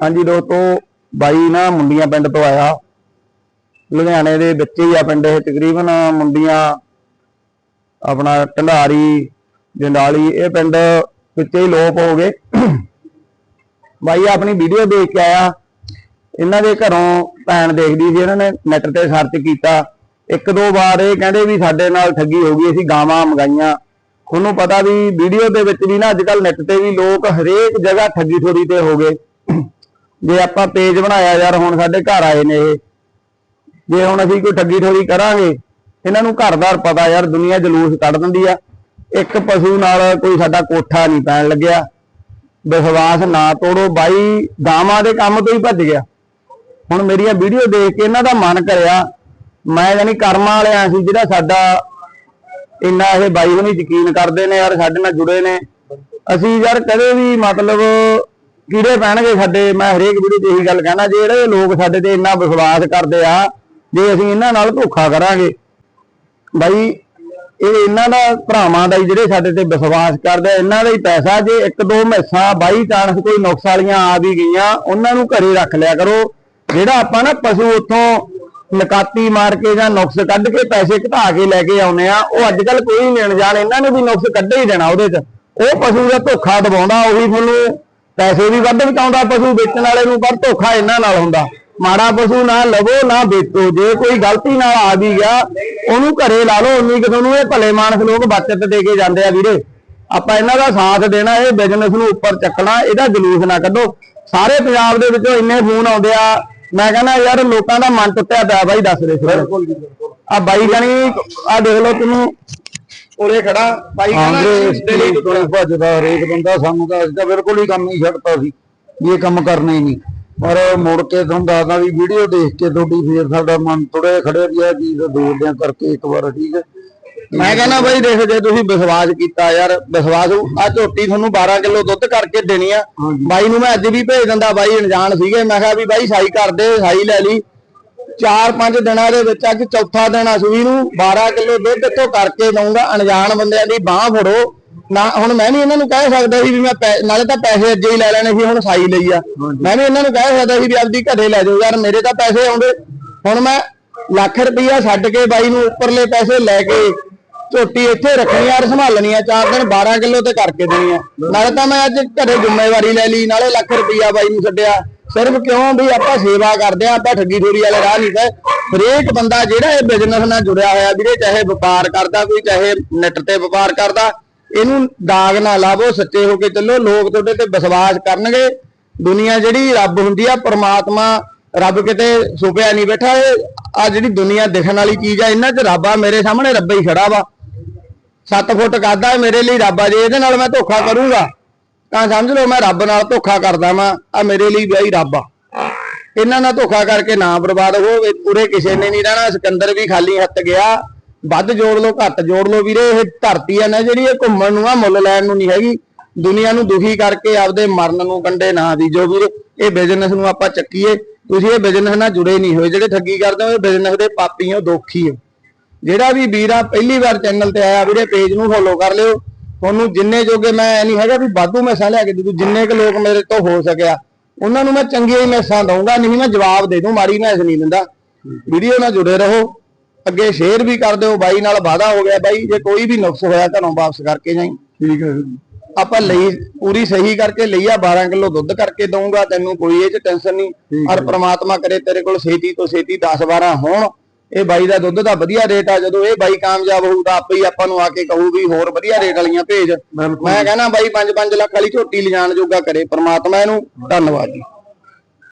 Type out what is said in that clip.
ਹਾਂਜੀ ਦੋਸਤੋ, ਬਾਈ ਨਾ ਮੁੰਡੀਆਂ ਪਿੰਡ ਤੋਂ ਆਇਆ। ਲੁਧਿਆਣੇ ਦੇ ਵਿੱਚ ਹੀ ਆ ਪਿੰਡ ਇਹ, ਤਕਰੀਬਨ ਮੁੰਡੀਆਂ ਆਪਣਾ ਢੰਡਾਰੀ, ਜੰਡਾਲੀ, ਇਹ ਪਿੰਡ ਵਿੱਚ ਹੀ ਲੋਪ ਹੋ ਗਏ। ਬਾਈ ਆਪਣੀ ਵੀਡੀਓ ਦੇਖ ਕੇ ਆਇਆ। ਇਹਨਾਂ ਦੇ ਘਰੋਂ ਭੈਣ ਦੇਖਦੀ ਸੀ, ਇਹਨਾਂ ਨੇ ਨੈਟ ਤੇ ਸਰਚ ਕੀਤਾ। ਇੱਕ ਦੋ ਵਾਰ ਇਹ ਕਹਿੰਦੇ ਵੀ ਸਾਡੇ ਨਾਲ ਠੱਗੀ ਹੋ ਗਈ, ਅਸੀਂ ਗਾਵਾਂ ਮੰਗਾਈਆਂ। ਤੁਹਾਨੂੰ ਪਤਾ ਵੀ ਵੀਡੀਓ ਦੇ ਵਿੱਚ ਵੀ ਨਾ ਅੱਜ ਅੱਜਕੱਲ ਨੈਟ ਤੇ ਵੀ ਲੋਕ ਹਰੇਕ ਜਗ੍ਹਾ ਠੱਗੀ ਠੋਰੀ ਤੇ ਹੋ ਗਏ। ਜੇ ਆਪਾਂ ਪੇਜ ਬਣਾਇਆ ਯਾਰ, ਹੁਣ ਸਾਡੇ ਘਰ ਆਏ ਨੇ ਇਹ। ਜੇ ਹੁਣ ਅਸੀਂ ਕੋਈ ਠੱਗੀ ਠੋਰੀ ਕਰਾਂਗੇ, ਇਹਨਾਂ ਨੂੰ ਘਰਦਾਰ ਪਤਾ ਯਾਰ, ਦੁਨੀਆ ਜਲੂਸ ਕੱਢ ਦਿੰਦੀ ਆ। ਇੱਕ ਪਸ਼ੂ ਨਾਲ ਕੋਈ ਸਾਡਾ ਕੋਠਾ ਨਹੀਂ ਪੈਣ ਲੱਗਿਆ। ਵਿਸ਼ਵਾਸ ਨਾ ਤੋੜੋ, ਬਾਈ ਗਾਵਾਂ ਦੇ ਕੰਮ ਤੋਂ ਹੀ ਭੱਜ ਗਿਆ। ਹੁਣ ਮੇਰੀਆਂ ਵੀਡੀਓ ਦੇਖ ਕੇ ਇਹਨਾਂ ਦਾ ਮਨ ਕਰਿਆ, ਮੈਂ ਜਾਨੀ ਕਰਮਾਂ ਵਾਲਿਆਂ ਸੀ ਜਿਹੜਾ ਸਾਡਾ ਇੰਨਾ ਇਹ ਬਾਈ ਹੁਣੀ ਯਕੀਨ ਕਰਦੇ ਨੇ ਯਾਰ, ਸਾਡੇ ਨਾਲ ਜੁੜੇ ਨੇ। ਅਸੀਂ ਯਾਰ ਕਦੇ ਵੀ ਮਤਲਬ ਕੀੜੇ ਪੈਣਗੇ ਸਾਡੇ, ਮੈਂ ਹਰੇਕ ਵੀਡੀਓ 'ਚ ਇਹੀ ਗੱਲ ਕਹਿਣਾ, ਜਿਹੜੇ ਲੋਕ ਸਾਡੇ ਤੇ ਇੰਨਾ ਵਿਸ਼ਵਾਸ ਕਰਦੇ ਆ, ਜੇ ਅਸੀਂ ਇਹਨਾਂ ਨਾਲ ਧੋਖਾ ਕਰਾਂਗੇ, ਬਾਈ, ਇਹ ਇਹਨਾਂ ਦਾ ਭਰਾਵਾਂ ਦਾ ਜਿਹੜੇ ਸਾਡੇ ਤੇ ਵਿਸ਼ਵਾਸ ਕਰਦੇ ਇਹਨਾਂ ਦਾ ਹੀ ਪੈਸਾ, ਜੇ ਇੱਕ ਦੋ ਮੈਸਾਂ ਬਾਈ ਚਾਂਸ ਕੋਈ ਨੁਕਸ ਵਾਲੀਆਂ ਆ ਵੀ ਗਈਆਂ, ਉਹਨਾਂ ਨੂੰ ਘਰੇ ਰੱਖ ਲਿਆ ਕਰੋ, ਜਿਹੜਾ ਆਪਾਂ ਨਾ ਪਸ਼ੂ ਉੱਥੋਂ ਨਕਾਤੀ ਮਾਰ ਕੇ ਜਾਂ ਨੁਕਸ ਕੱਢ ਕੇ ਪੈਸੇ ਘਟਾ ਕੇ ਲੈ ਕੇ ਆਉਨੇ ਆ, ਉਹ ਅੱਜ ਕੱਲ ਕੋਈ ਨਹੀਂ ਅਣਜਾਣ ਇਹਨਾਂ ਨੇ ਵੀ ਨੁਕਸ ਕੱਢੇ ਹੀ ਦੇਣਾ ਉਹਦੇ 'ਚ, ਉਹ ਪਸ਼ੂ ਦਾ ਧੋਖਾ ਦਵਾਉਂਦਾ ਉਹੀ ਤੁਹਾਨੂੰ ਪੈਸੇ ਵੀ ਵੱਧ ਬਚਾਉਂਦਾ ਪਸ਼ੂ ਵੇਚਣ ਵਾਲੇ ਨੂੰ ਪਰ ਧੋਖਾ ਇਹਨਾਂ ਨਾਲ ਹੁੰਦਾ। ਮਾੜਾ ਪਸ਼ੂ ਨਾ ਲਵੋ ਨਾ ਵੇਚੋ। ਜੇ ਕੋਈ ਗਲਤੀ ਨਾਲ ਆ ਵੀ ਗਿਆ ਉਹਨੂੰ ਘਰੇ ਲਾ ਲਓ। ਉਨੀ ਕਿ ਤੁਹਾਨੂੰ ਇਹ ਭਲੇ ਮਾਨਸ ਲੋਕ ਬਚਤ ਦੇ ਕੇ ਜਾਂਦੇ ਆ ਵੀਰੇ। ਆਪਾਂ ਇਹਨਾਂ ਦਾ ਸਾਥ ਦੇਣਾ ਇਹ ਬਿਜ਼ਨਸ ਨੂੰ ਉੱਪਰ ਚੱਕਣਾ ਇਹਦਾ ਜਲੂਸ ਨਾ ਕੱਢੋ। ਸਾਰੇ ਪੰਜਾਬ ਦੇ ਵਿੱਚੋਂ ਇੰਨੇ ਫੋਨ ਆਉਂਦੇ ਆ। ਮੈਂ ਕਹਿੰਦਾ ਯਾਰ ਲੋਕਾਂ ਦਾ ਮਨ ਟੁੱਟਿਆ ਪਿਆ ਬਾਈ ਦੱਸ ਦੇ। ਆ ਬਾਈ ਜਾਨੀ ਆ ਦੇਖ ਲਓ ਤੈਨੂੰ। ਉਰੇ ਖੜਾ ਕਾਂਗਰਸ ਕਹਿੰਦਾ ਦਿੱਲੀ ਤੋਂ ਤੋਂ ਭੱਜਦਾ ਹਰੇਕ ਬੰਦਾ ਸਾਨੂੰ ਤਾਂ ਅਸੀਂ ਤਾਂ ਬਿਲਕੁਲ ਹੀ ਕੰਮ ਹੀ ਛੱਡਤਾ ਸੀ ਵੀ ਇਹ ਕੰਮ ਕਰਨਾ ਹੀ ਨਹੀਂ। ਪਰ ਮੁੜ ਕੇ ਤੁਹਾਨੂੰ ਦੱਸਦਾ ਵੀ ਵੀਡੀਓ ਦੇਖ ਕੇ ਤੁਹਾਡੀ ਫੇਰ ਸਾਡਾ ਮਨ ਥੋੜਾ ਖੜਿਆ ਵੀ ਆ ਚੀਜ਼ ਦੋੜਦਿਆਂ ਕਰਕੇ ਇੱਕ ਵਾਰ ਠੀਕ ਹੈ। ਮੈਂ ਕਹਿੰਦਾ ਬਾਈ ਦੇਖ ਜੇ ਤੁਸੀਂ ਵਿਸ਼ਵਾਸ ਕੀਤਾ ਯਾਰ ਵਿਸ਼ਵਾਸ ਆ ਝੋਟੀ ਤੁਹਾਨੂੰ 12 ਕਿਲੋ ਦੁੱਧ ਕਰਕੇ ਦੇਣੀ ਆ। ਬਾਈ ਨੂੰ ਮੈਂ ਅੱਜ ਵੀ ਭੇਜ ਦਿੰਦਾ ਬਾਈ ਅਣਜਾਣ ਸੀਗੇ ਮੈਂ ਕਿਹਾ ਵੀ ਬਾਈ ਸਾਈ ਕਰ ਦੇ ਸਾਈ ਲੈ ਲਈ। 4-5 ਦਿਨਾਂ ਦੇ ਵਿੱਚ ਅੱਜ ਚੌਥਾ ਦਿਨ ਆ ਸੂਈ ਨੂੰ 12 ਕਿਲੋ ਦੁੱਧ ਇੱਥੋਂ ਕਰਕੇ ਦਊਂਗਾ ਅਣਜਾਣ ਬੰਦਿਆਂ ਦੀ ਬਾਹ ਫੜੋ। ਨਾ ਹੁਣ ਮੈਂ ਨਹੀਂ ਇਹਨਾਂ ਨੂੰ ਕਹਿ ਸਕਦਾ ਸੀ ਵੀ ਮੈਂ ਨਾਲੇ ਤਾਂ ਪੈਸੇ ਅੱਜੇ ਹੀ ਲੈ ਲੈਣੇ ਸੀ ਹੁਣ ਸਾਈ ਲਈ ਆ। ਮੈਂ ਵੀ ਇਹਨਾਂ ਨੂੰ ਕਹਿ ਸਕਦਾ ਸੀ ਵੀ ਆਪਦੀ ਘਰੇ ਲੈ ਜਾਓ ਯਾਰ ਮੇਰੇ ਤਾਂ ਪੈਸੇ ਆਉਂਦੇ। ਹੁਣ ਮੈਂ ਲੱਖ ਰੁਪਈਆ ਛੱਡ ਕੇ ਬਾਈ ਨੂੰ ਉੱਪਰਲੇ ਪੈਸੇ ਲੈ ਕੇ ਝੋਟੀ ਇੱਥੇ ਰੱਖਣੀ ਆ ਸੰਭਾਲਣੀ ਆ ਚਾਰ ਦਿਨ 12 ਕਿਲੋ ਤੇ ਕਰਕੇ ਦੇਣੀ ਆ। ਨਾਲੇ ਤਾਂ ਮੈਂ ਅੱਜ ਘਰੇ ਜ਼ਿੰਮੇਵਾਰੀ ਲੈ ਲਈ ਨਾਲੇ ਲੱਖ ਰੁਪਈਆ ਬਾਈ ਨੂੰ ਛੱਡਿਆ। ਸਿਰਫ ਕਿਉਂ ਵੀ ਆਪਾਂ ਸੇਵਾ ਕਰਦੇ ਆ ਆਪਾਂ ਠੱਗੀ ਠੋਰੀ ਵਾਲੇ ਰਾਹ ਨਹੀਂ ਗਏ। ਹਰੇਕ ਬੰਦਾ ਜਿਹੜਾ ਇਹ ਬਿਜ਼ਨਸ ਨਾਲ ਜੁੜਿਆ ਹੋਇਆ ਵੀਰੇ, ਚਾਹੇ ਵਪਾਰ ਕਰਦਾ ਕੋਈ, ਚਾਹੇ ਨੈਟ ਤੇ ਵਪਾਰ ਕਰਦਾ, ਇਹਨੂੰ ਦਾਗ ਨਾ ਲਾਵੋ, ਸੱਚੇ ਹੋ ਕੇ ਚੱਲੋ, ਲੋਕ ਤੁਹਾਡੇ ਤੇ ਵਿਸ਼ਵਾਸ ਕਰਨਗੇ। ਦੁਨੀਆ ਜਿਹੜੀ ਰੱਬ ਹੁੰਦੀ ਆ, ਪਰਮਾਤਮਾ ਰੱਬ ਕਿਤੇ ਸੁਪਿਆ ਨਹੀਂ ਬੈਠਾ ਇਹ। ਆ ਜਿਹੜੀ ਦੁਨੀਆ ਦਿਖਣ ਵਾਲੀ ਚੀਜ਼ ਆ, ਇਹਨਾਂ 'ਚ ਰੱਬ ਆ, ਮੇਰੇ ਸਾਹਮਣੇ ਰੱਬ ਹੀ ਖੜਾ ਵਾ। 7 ਫੁੱਟ ਕਾਦਾ ਮੇਰੇ ਲਈ ਰੱਬ ਆ, ਜੇ ਇਹਦੇ ਨਾਲ ਮੈਂ ਧੋਖਾ ਕਰੂੰਗਾ ਤਾਂ ਸਮਝ ਲਓ ਮੈਂ ਰੱਬ ਨਾਲ ਧੋਖਾ ਕਰਦਾ ਵਾਂ ਆ ਮੇਰੇ ਲਈ ਵਿਆਹੀ ਰੱਬ ਆ। ਇਹਨਾਂ ਨਾਲ ਧੋਖਾ ਕਰਕੇ ਨਾ ਬਰਬਾਦ ਹੋਵੇ ਪੂਰੇ ਕਿਸੇ ਨੇ ਨਹੀਂ ਰਹਿਣਾ, ਸਿਕੰਦਰ ਵੀ ਖਾਲੀ ਹੱਥ ਗਿਆ। ਵੱਧ ਜੋੜ ਲਓ, ਘੱਟ ਜੋੜ ਲਓ ਵੀਰੇ, ਇਹ ਧਰਤੀ ਆ ਨਾ ਜਿਹੜੀ, ਇਹ ਘੁੰਮਣ ਨੂੰ ਆ, ਮੁੱਲ ਲੈਣ ਨੂੰ ਨਹੀਂ ਹੈਗੀ। ਦੁਨੀਆ ਨੂੰ ਦੁਖੀ ਕਰਕੇ ਆਪਦੇ ਮਰਨ ਨੂੰ ਕੰਡੇ ਨਾ ਦੀਜੋ ਵੀਰੇ। ਇਹ ਬਿਜ਼ਨਸ ਨੂੰ ਆਪਾਂ ਚੱਕੀਏ। ਤੁਸੀਂ ਇਹ ਬਿਜ਼ਨਸ ਨਾਲ ਜੁੜੇ ਨਹੀਂ ਹੋਏ, ਜਿਹੜੇ ਠੱਗੀ ਕਰਦੇ ਹੋ, ਇਹ ਬਿਜ਼ਨਸ ਦੇ ਪਾਪੀ ਹੋ, ਦੋਖੀ ਹੋ। ਜਿਹੜਾ ਵੀ ਵੀਰ ਪਹਿਲੀ ਵਾਰ ਚੈਨਲ ਤੇ ਆਇਆ ਵੀਰੇ ਪੇਜ ਨੂੰ ਫੋਲੋ ਕਰ ਲਿਓ। ਤੁਹਾਨੂੰ ਜਿੰਨੇ ਜੋਗੇ ਮੈਂ ਇਹ ਨਹੀਂ ਹੈਗਾ ਵੀ ਵਾਧੂ ਮੈਸਾਂ ਲਿਆ ਕੇ ਦੇ ਦੂੰ ਜਿੰਨੇ ਕੁ ਲੋਕ ਮੇਰੇ ਤੋਂ ਹੋ ਸਕਿਆ ਉਹਨਾਂ ਨੂੰ ਮੈਂ ਚੰਗੀਆਂ ਹੀ ਮੈਸਾਂ ਦਊਂਗਾ ਨਹੀਂ ਮੈਂ ਜਵਾਬ ਦੇ ਦੂੰ ਮਾੜੀ ਮੈਸ ਨਹੀਂ ਦਿੰਦਾ। ਵੀਡੀਓ ਨਾਲ ਜੁੜੇ ਰਹੋ ਅੱਗੇ ਸ਼ੇਅਰ ਵੀ ਕਰ ਦਿਓ ਬਾਈ ਨਾਲ ਵਾਅਦਾ ਹੋ ਗਿਆ ਬਾਈ ਜੇ ਕੋਈ ਵੀ ਨੁਕਸ ਹੋਇਆ ਘਰੋਂ ਵਾਪਸ ਕਰਕੇ ਜਾਈ। ਠੀਕ ਹੈ ਆਪਾਂ ਲਈ ਪੂਰੀ ਸਹੀ ਕਰਕੇ ਲਈ ਆ 12 ਕਿਲੋ ਦੁੱਧ ਕਰਕੇ ਦਊਂਗਾ ਤੈਨੂੰ ਕੋਈ ਇਹ ਚ ਟੈਨਸ਼ਨ ਨਹੀਂ। ਔਰ ਪ੍ਰਮਾਤਮਾ ਕਰੇ ਤੇਰੇ ਕੋਲ ਛੇਤੀ ਤੋਂ ਛੇਤੀ 10 12 ਹੋਣ ਇਹ ਬਾਈ ਦਾ ਦੁੱਧ ਦਾ ਵਧੀਆ ਰੇਟ ਆ ਜਦੋਂ ਇਹ ਬਾਈ ਕਾਮਯਾਬ ਹੋਊ ਤਾਂ ਆਪੇ ਹੀ ਆਪਾਂ ਨੂੰ ਆ ਕੇ ਕਹੂ ਵੀ ਹੋਰ ਵਧੀਆ ਰੇਟ ਵਾਲੀਆਂ ਭੇਜ। ਮੈਂ ਕਹਿੰਦਾ ਬਾਈ 5-5 ਲੱਖ ਵਾਲੀ ਝੋਟੀ ਲਿਜਾਣ ਜੋਗਾ ਕਰੇ ਪ੍ਰਮਾਤਮਾ ਇਹਨੂੰ ਧੰਨਵਾਦ ਜੀ।